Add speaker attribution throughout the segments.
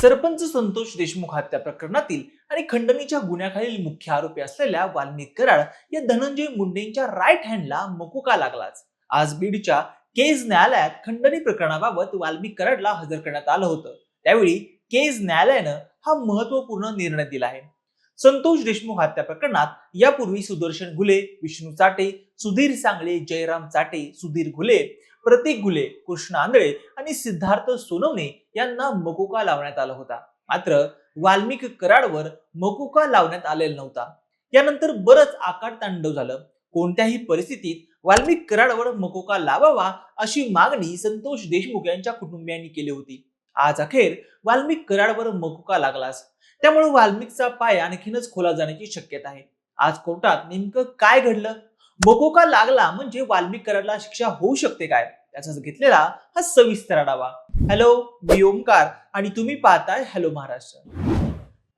Speaker 1: सरपंच संतोष देशमुख हत्या प्रकरणातील आणि खंडणीच्या गुन्ह्याखालील मुख्य आरोपी असलेल्या वाल्मिक कराड या धनंजय मुंडेंच्या राईट हँडला मकुका लागलाच. आज बीडच्या केज न्यायालयात खंडणी प्रकरणाबाबत वाल्मिक कराडला हजर करण्यात आलं होतं. त्यावेळी केज न्यायालयानं हा महत्त्वपूर्ण निर्णय दिला आहे. संतोष देशमुख हत्या प्रकरणात यापूर्वी सुदर्शन घुले विष्णू चाटे सुधीर सांगळे जयराम चाटे सुधीर घुले प्रतीक घुले कृष्ण आंधळे आणि सिद्धार्थ सोनवणे यांना मकोका लावण्यात आला होता. मात्र वाल्मिक कराडवर मकोका लावण्यात आलेला नव्हता. यानंतर बरंच आकाट तांडव झालं. कोणत्याही परिस्थितीत वाल्मिक कराडवर मकोका लावावा अशी मागणी संतोष देशमुख यांच्या कुटुंबियांनी केली होती. आज अखेर वाल्मिक कराडवर मकुका लागलाच त्यामुळे वाल्मिकचा पाय आणखीनच खोला जाण्याची शक्यता आहे. आज कोर्टात नेमकं काय घडलं? मकोका लागला म्हणजे वाल्मिक कराडला शिक्षा होऊ शकते काय? त्याचा घेतलेला हा सविस्तर आढावा. हॅलो मी ओमकार आणि तुम्ही पाहताय हॅलो महाराष्ट्र.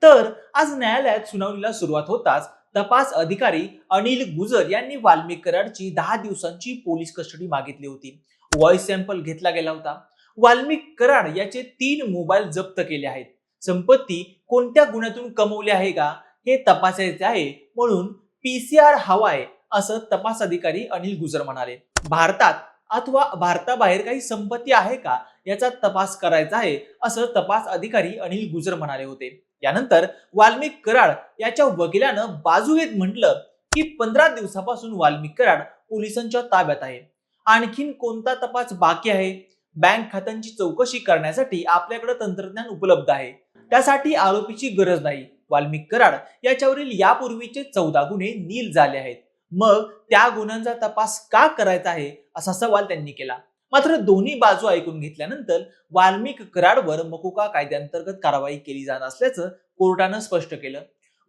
Speaker 1: तर आज न्यायालयात सुनावणीला सुरुवात होताच तपास अधिकारी अनिल गुजर यांनी वाल्मिक कराडची दहा दिवसांची पोलीस कस्टडी मागितली होती. व्हॉइस सॅम्पल घेतला गेला होता. वाल्मिक कराड याचे तीन मोबाईल जप्त केले आहेत. संपत्ती कोणत्या गुन्ह्यातून कमवली आहे का? हे तपासायचे आहे. म्हणून पीसीआर हवाय असं तपास अधिकारी अनिल गुजर म्हणाले. भारतात अथवा भारताबाहेर काही संपत्ती आहे का? याचा तपास करायचा आहे असं तपास अधिकारी अनिल गुजर म्हणाले होते. यानंतर वाल्मिक कराड याच्या वकिलानं बाजू घेत म्हटलं की पंधरा दिवसापासून वाल्मिक कराड पोलिसांच्या ताब्यात आहे. आणखीन कोणता तपास बाकी आहे? बँक खात्यांची चौकशी करण्यासाठी आपल्याकडे तंत्रज्ञान उपलब्ध आहे. त्यासाठी आरोपीची गरज नाही. वाल्मिक कराड याच्यावरील यापूर्वीचे चौदा गुन्हे नील झाले आहेत. मग त्या गुन्ह्यांचा तपास का करायचा आहे असा सवाल त्यांनी केला. मात्र दोन्ही बाजू ऐकून घेतल्यानंतर वाल्मिक कराडवर मकुका कायद्यांतर्गत कारवाई केली जात असल्याचं कोर्टानं स्पष्ट केलं.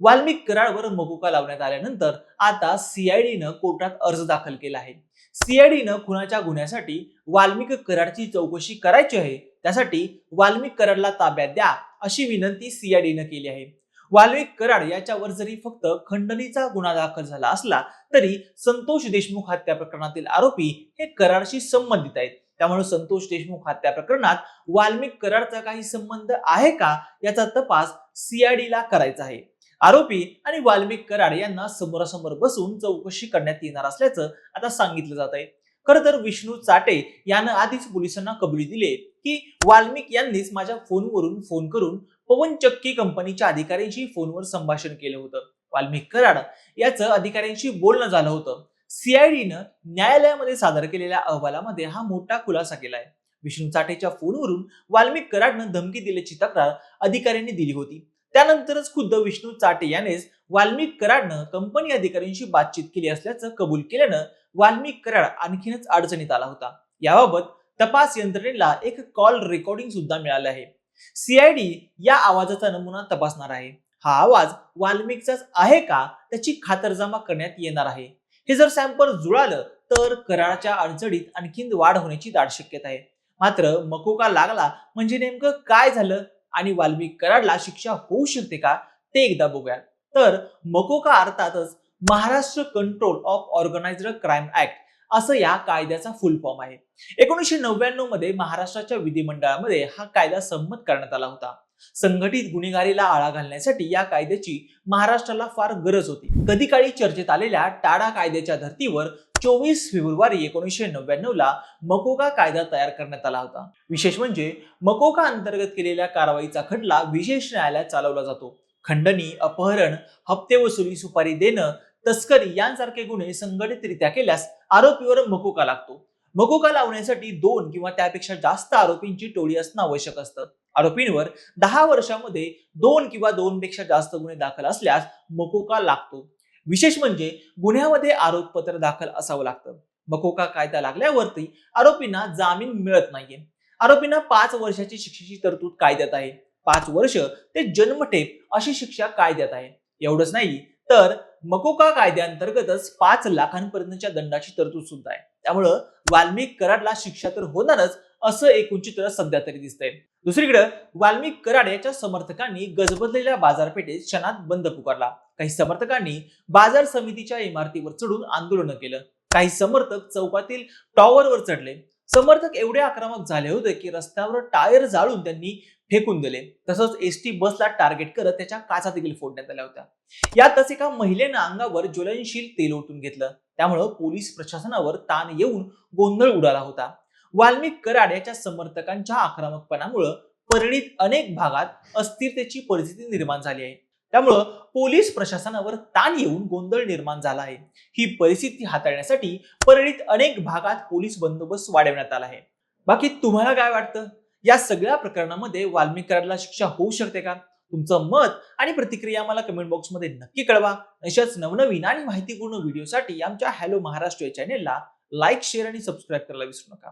Speaker 1: वाल्मिक कराडवर मकुका लावण्यात आल्यानंतर आता सीआयडीनं कोर्टात अर्ज दाखल केला आहे. सीआयडीनं खुनाच्या गुन्ह्यासाठी वाल्मिक कराडची चौकशी करायची आहे त्यासाठी वाल्मिक कराडला ताब्यात द्या अशी विनंती सीआयडीनं केली आहे. वाल्मिक कराड याच्यावर जरी फक्त खंडणीचा गुन्हा दाखल झाला असला तरी संतोष देशमुख हत्या प्रकरणातील आरोपी हे कराडशी संबंधित आहेत. त्यामुळे संतोष देशमुख हत्या प्रकरणात वाल्मिक कराडचा काही संबंध आहे का याचा तपास सीआयडी ला करायचा आहे. आरोपी आणि वाल्मिक कराड यांना समोरासमोर बसून चौकशी करण्यात येणार असल्याचं आता सांगितलं जात आहे खरं तर विष्णू चाटे यानं आधीच पोलिसांना कबुली दिली की वाल्मिक यांनीच माझ्या फोनवरून फोन करून पवन चक्की कंपनीच्या अधिकाऱ्यांशी फोनवर संभाषण केलं होतं. वाल्मिक कराड याचं अधिकाऱ्यांशी बोलणं झालं होतं. सीआयडीनं न्यायालयामध्ये सादर केलेल्या अहवालामध्ये हा मोठा खुलासा केलाय. विष्णू चाटेच्या फोनवरून वाल्मिक कराडनं धमकी दिल्याची तक्रार अधिकाऱ्यांनी दिली होती. त्यानंतरच खुद्द विष्णू चाटे यानेच वाल्मिक कराडनं कंपनी अधिकाऱ्यांशी बातचीत केली असल्याचं कबूल केल्यानं वाल्मिक कराड आणखीनच अडचणीत आला होता. याबाबत तपास यंत्रणेला एक कॉल रेकॉर्डिंग सुद्धा मिळालं आहे. सीआयडी या आवाजाचा नमुना तपासणार आहे. हा आवाज वाल्मिकचाच आहे का? त्याची खातरजमा करण्यात येणार आहे. हे जर सॅम्पल जुळालं तर कराडच्या अडचणीत आणखीन वाढ होण्याची दाट शक्यता आहे. मात्र मकोका लागला म्हणजे नेमकं काय झालं? आणि वाल्मिक कराडला शिक्षा होऊ शकते का ते एकदा बघूया तर मकोका अर्थातच Maharashtra control of organised crime act असं या कायद्याचा फुल फॉर्म आहे. एकोणीसशे नव्याण्णवमध्ये महाराष्ट्राच्या विधिमंडळामध्ये हा कायदा संमत करण्यात आला होता. संघटित गुन्हेगारीला आळा घालण्यासाठी या कायद्याची महाराष्ट्राला फार गरज होती. कधी काळी चर्चेत आलेल्या टाडा कायद्याच्या धर्तीवर चोवीस फेब्रुवारी एकोणीसशे नव्याण्णवला मकोका कायदा तयार करण्यात आला होता. विशेष म्हणजे मकोका अंतर्गत केलेल्या कारवाईचा खटला विशेष न्यायालयात चालवला जातो. खंडणी अपहरण हप्ते वसुली सुपारी देणं तस्करी यांसारखे गुन्हे संघटितरित्या केल्यास आरोपीवर मकोका लागतो. मकोका लावण्यासाठी दोन किंवा त्यापेक्षा जास्त आरोपींची टोळी असणं आवश्यक असतं. आरोपींवर दहा वर्षामध्ये दोन किंवा दोनपेक्षा जास्त गुन्हे दाखल असल्यास मकोका लागतो. विशेष म्हणजे गुन्ह्यामध्ये आरोपपत्र दाखल असावं लागतं. मकोका कायदा लागल्यावरती आरोपींना जामीन मिळत नाहीये. आरोपींना पाच वर्षाची शिक्षेची तरतूद कायद्यात आहे. पाच वर्ष ते जन्मठेप अशी शिक्षा कायद्यात आहे. एवढंच नाही तर मकोका कायद्याअंतर्गतच पाच लाखांपर्यंतच्या दंडाची तरतूद सुद्धा आहे. त्यामुळं वाल्मिक कराडला शिक्षा तर होणारच असं एकूण चित्र सध्या तरी दिसतंय. दुसरीकडे वाल्मिक कराड याच्या समर्थकांनी गजबजलेल्या बाजारपेठेत क्षणात बंद पुकारला. काही समर्थकांनी बाजार समितीच्या इमारतीवर चढून आंदोलन केलं. काही समर्थक चौकातील टॉवरवर चढले. समर्थक एवढे आक्रमक झाले होते की रस्त्यावर टायर जाळून त्यांनी फेकून दिले. तसंच एसटी बसला टार्गेट करत त्याच्या काचा देखील फोडण्यात आल्या होत्या. यातच एका महिलेनं अंगावर ज्वलनशील तेल ओतून घेतलं. त्यामुळं पोलीस प्रशासनावर ताण येऊन गोंधळ उडाला होता. वाल्मिक कराड याच्या समर्थकांच्या आक्रमकपणामुळं परळीत अनेक भागात अस्थिरतेची परिस्थिती निर्माण झाली आहे. त्यामुळं पोलीस प्रशासनावर ताण येऊन गोंधळ निर्माण झाला आहे. ही परिस्थिती हाताळण्यासाठी परळीत अनेक भागात पोलीस बंदोबस्त वाढवण्यात आला आहे. बाकी तुम्हाला काय वाटतं? या सगळ्या प्रकरणामध्ये वाल्मिक कराडला शिक्षा होऊ शकते का? तुमचं मत आणि प्रतिक्रिया मला कमेंट बॉक्समध्ये नक्की कळवा. अशाच नवनवीन आणि माहितीपूर्ण व्हिडिओसाठी आमच्या हॅलो महाराष्ट्र या चॅनेलला लाईक शेअर आणि सबस्क्राईब करायला विसरू नका.